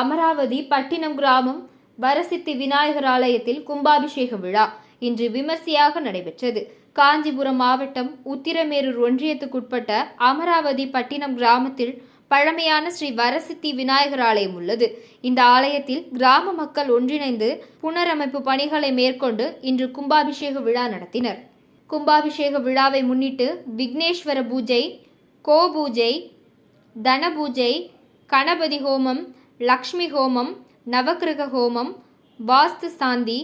அமராவதி பட்டினம் கிராமம் வரசித்தி விநாயகர் ஆலயத்தில் கும்பாபிஷேக விழா இன்று விமர்சையாக நடைபெற்றது. காஞ்சிபுரம் மாவட்டம் உத்திரமேரூர் ஒன்றியத்துக்குட்பட்ட அமராவதி பட்டினம் கிராமத்தில் பழமையான ஸ்ரீ வரசித்தி விநாயகர் ஆலயம் உள்ளது. இந்த ஆலயத்தில் கிராம மக்கள் ஒன்றிணைந்து புனரமைப்பு பணிகளை மேற்கொண்டு இன்று கும்பாபிஷேக விழா நடத்தினர். கும்பாபிஷேக விழாவை முன்னிட்டு விக்னேஸ்வர பூஜை கோ பூஜை தன பூஜை கணபதி ஹோமம் லக்ஷ்மி ஹோமம் நவக்கிரக ஹோமம் வாஸ்து சாந்தி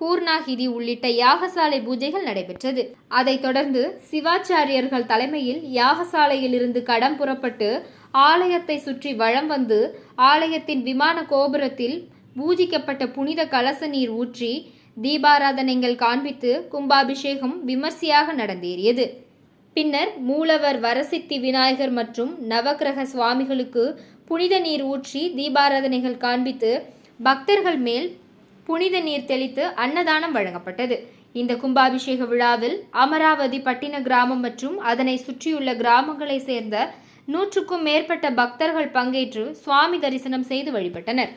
பூர்ணாகிதி உள்ளிட்ட யாகசாலை பூஜைகள் நடைபெற்றது. அதைத் தொடர்ந்து சிவாச்சாரியர்கள் தலைமையில் யாகசாலையில் இருந்து கடம் புறப்பட்டு ஆலயத்தை சுற்றி வளம் வந்து ஆலயத்தின் விமான கோபுரத்தில் பூஜிக்கப்பட்ட புனித கலச நீர் ஊற்றி தீபாராதனைகள் காண்பித்து கும்பாபிஷேகம் விமர்சையாக நடந்தேறியது. பின்னர் மூலவர் வரசித்தி விநாயகர் மற்றும் நவக்கிரக சுவாமிகளுக்கு புனித நீர் ஊற்றி தீபாராதனைகள் காண்பித்து பக்தர்கள் மேல் புனித நீர் தெளித்து அன்னதானம் வழங்கப்பட்டது. இந்த கும்பாபிஷேக விழாவில் அமராவதி பட்டின கிராமம் மற்றும் அதனை சுற்றியுள்ள கிராமங்களை சேர்ந்த நூற்றுக்கும் மேற்பட்ட பக்தர்கள் பங்கேற்று சுவாமி தரிசனம் செய்து வழிபட்டனர்.